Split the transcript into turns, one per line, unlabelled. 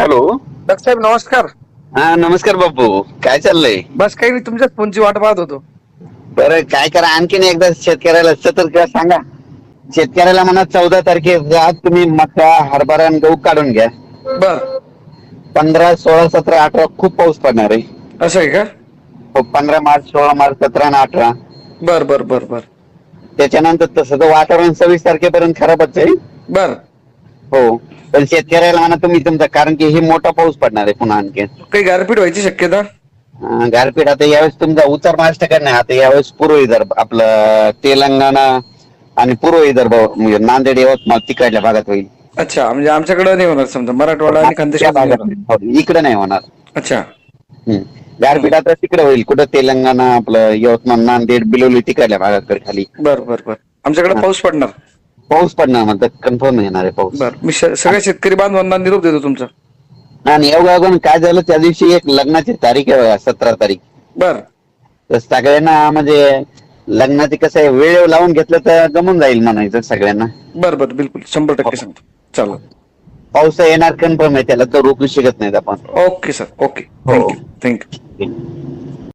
Hello.
Doctor साहेब नमस्कार.
हा नमस्कार बापू. काय चाललंय?
बस काही नाही तुमच्याच फोनची वाट पाहत होतो.
बरं काय करा आणखीन एकदा शेतकऱ्याला सतर्क सांगा. शेतकऱ्याला म्हणा चौदा तारखेला तुम्ही मका हरभरा आणि गहू काढून घ्या.
बर.
पंधरा सोळा सतरा अठरा खूप पाऊस पडणार आहे.
असं आहे का?
हो, पंधरा मार्च सोळा मार्च सतरा आणि अठरा.
बर बर बर बर.
त्याच्यानंतर तसं तर वातावरण सव्वीस तारखेपर्यंत खराबच आहे.
बर.
हो. पण शेतकऱ्याला म्हणा तुम्ही तुमचा कारण की हे मोठा पाऊस पडणार आहे पुन्हा आणखी.
काही गारपीट व्हायची शक्यता?
अं, गारपीट आता यावेळेस तुमचा उत्तर महाराष्ट्र नाही आता यावेळेस पूर्व विदर्भ आपलं तेलंगणा आणि पूर्व विदर्भ म्हणजे नांदेड यवतमाळ तिकडल्या भागात होईल.
अच्छा म्हणजे आमच्याकडे नाही होणार समजा. मराठवाडा आणि
त्या भागात हो, इकडे नाही होणार.
अच्छा.
हम्म. गारपीट आता तिकडे होईल. कुठं तेलंगणा आपलं यवतमाळ नांदेड बिलोली तिकडल्या भागाकडे खाली.
बर बर बर. आमच्याकडे पाऊस पडणार.
पाऊस पडणार म्हणतात. कन्फर्म येणार आहे पाऊस.
बर मी श- सगळ्या शेतकरी बांधवांना निरोप देतो तुमचा.
आणि एवढं अगोदर काय झालं त्या दिवशी एक लग्नाची तारीख आहे सतरा तारीख.
बर.
तर सगळ्यांना म्हणजे लग्नाची कसं आहे वेळ लावून घेतलं तर गमून जाईल म्हणायचं सगळ्यांना.
बर बर बिलकुल. शंभर टक्के सांगतो. चालेल
पाऊस येणार कन्फर्म आहे त्याला तर रोखू शकत नाहीत आपण.
Okay sir. Okay. Thank you thank you.